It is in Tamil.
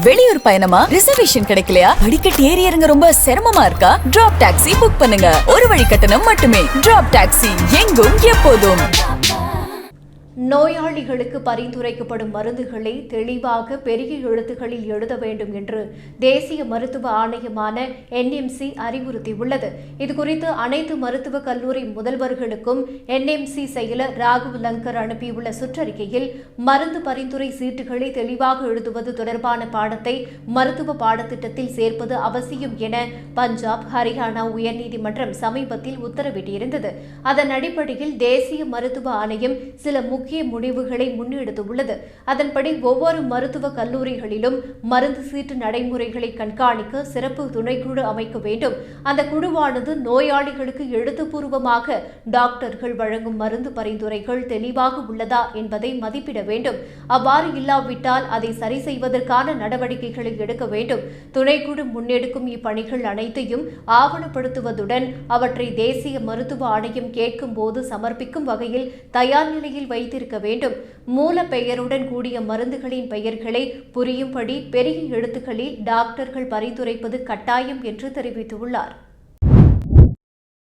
வெளியூர் பயணமா? ரிசர்வேஷன் கிடைக்கலையா? படிக்கட் ஏறி இறங்க ரொம்ப சிரமமா இருக்கா? டிராப் டாக்ஸி புக் பண்ணுங்க. ஒரு வழி கட்டணம் மட்டுமே. டிராப் டாக்ஸி எங்கும் எப்போதும். நோயாளிகளுக்கு பரிந்துரைக்கப்படும் மருந்துகளை தெளிவாக பெரிய எழுத்துக்களில் எழுத வேண்டும் என்று தேசிய மருத்துவ ஆணையமான என்எம்சி அறிவுறுத்தியுள்ளது. இதுகுறித்து அனைத்து மருத்துவக் கல்லூரி முதல்வர்களுக்கும் என்எம்சி செயலர் ராகுல் லங்கர் அனுப்பியுள்ள சுற்றறிக்கையில் மருந்து பரிந்துரை சீட்டுகளை தெளிவாக எழுதுவது தொடர்பான பாடத்தை மருத்துவ பாடத்திட்டத்தில் சேர்ப்பது அவசியம் என பஞ்சாப் ஹரியானா உயர்நீதிமன்றம் சமீபத்தில் உத்தரவிட்டிருந்தது. அதன் அடிப்படையில் தேசிய மருத்துவ ஆணையம் சில முக்கிய முடிவுகளை முன்னெடுத்துள்ளது. அதன்படி ஒவ்வொரு மருத்துவ கல்லூரிகளிலும் மருந்து சீட்டு நடைமுறைகளை கண்காணிக்க சிறப்பு துணைக்குழு அமைக்க வேண்டும். அந்த குழுவானது நோயாளிகளுக்கு எழுத்துப்பூர்வமாக டாக்டர்கள் வழங்கும் மருந்து பரிந்துரைகள் தெளிவாக உள்ளதா என்பதை மதிப்பிட வேண்டும். அவ்வாறு இல்லாவிட்டால் அதை சரி செய்வதற்கான நடவடிக்கைகளை எடுக்க வேண்டும். துணைக்குழு முன்னெடுக்கும் இப்பணிகள் அனைத்தையும் ஆவணப்படுத்துவதுடன் அவற்றை தேசிய மருத்துவ ஆணையம் கேட்கும் போது சமர்ப்பிக்கும் வகையில் தயார் நிலையில் வைத்து வைத்திருக்க வேண்டும். மூல பெயருடன் கூடிய மருந்துகளின் பெயர்களை புரியும்படி பெரிய எழுத்துக்களில் டாக்டர்கள் பரிந்துரைப்பது கட்டாயம் என்று தெரிவித்துள்ளார்.